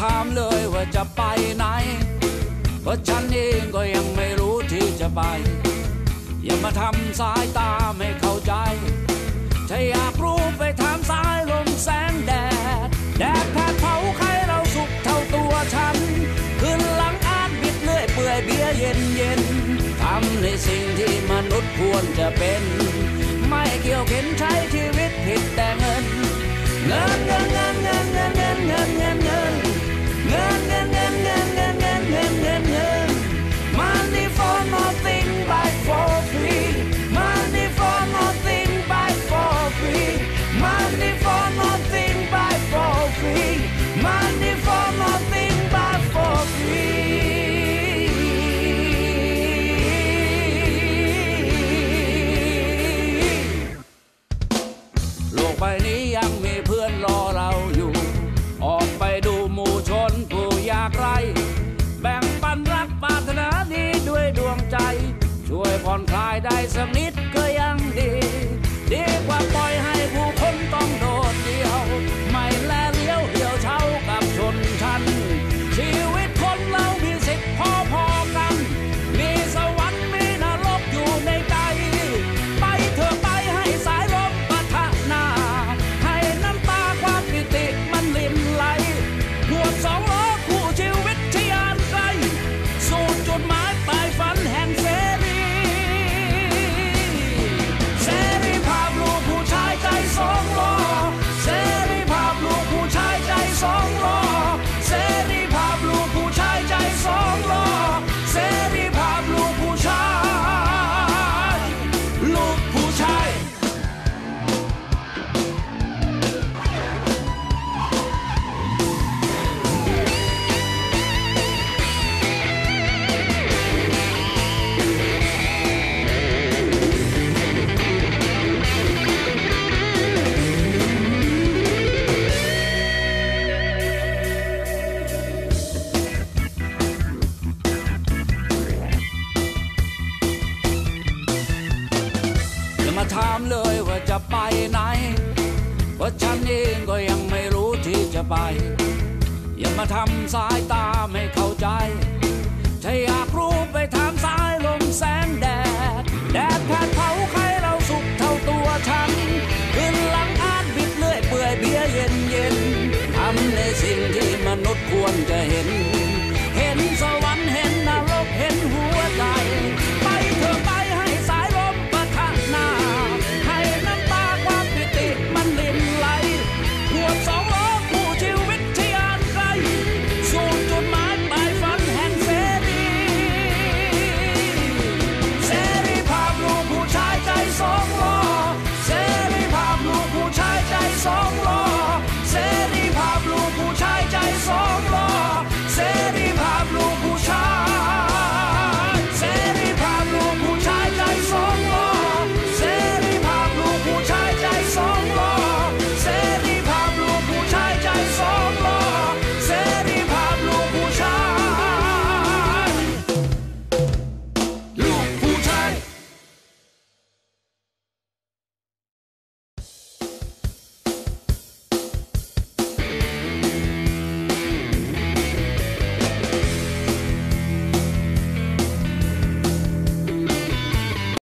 ถามเลยว่าจะไปไหน เพราะฉันเองก็ยังไม่รู้ที่จะไป อย่ามาทำสายตาไม่เข้าใจ ถ้าอยากรู้ไปถามสายลมแสงแดด แดดแผดเผาใครเราสุกเท่าตัวฉันคืนหลังอ่านบิดเลื่อยเปื่อยเบียเย็นเย็นทำในสิ่งที่มนุษย์ควรจะเป็น ไม่เกี่ยวเข็นใช้ชีวิตผิดแต่เงินเงิน ช่วยผ่อนคลายได้สักนิดก็ยังดี ดีกว่าปล่อยให้ ถามเลยว่าจะไปไหน ว่าฉันเองก็ยังไม่รู้ที่จะไป อย่ามาทำสายตาไม่เข้าใจ ถ้าอยากรู้ไปถามสายลมแสงแดด แดดแผดเผาใครเราสุขเท่าตัวฉัน ขึ้นหลังอาจบิดเลื่อยเปื่อยเบี้ยเย็นเย็นทำในสิ่ง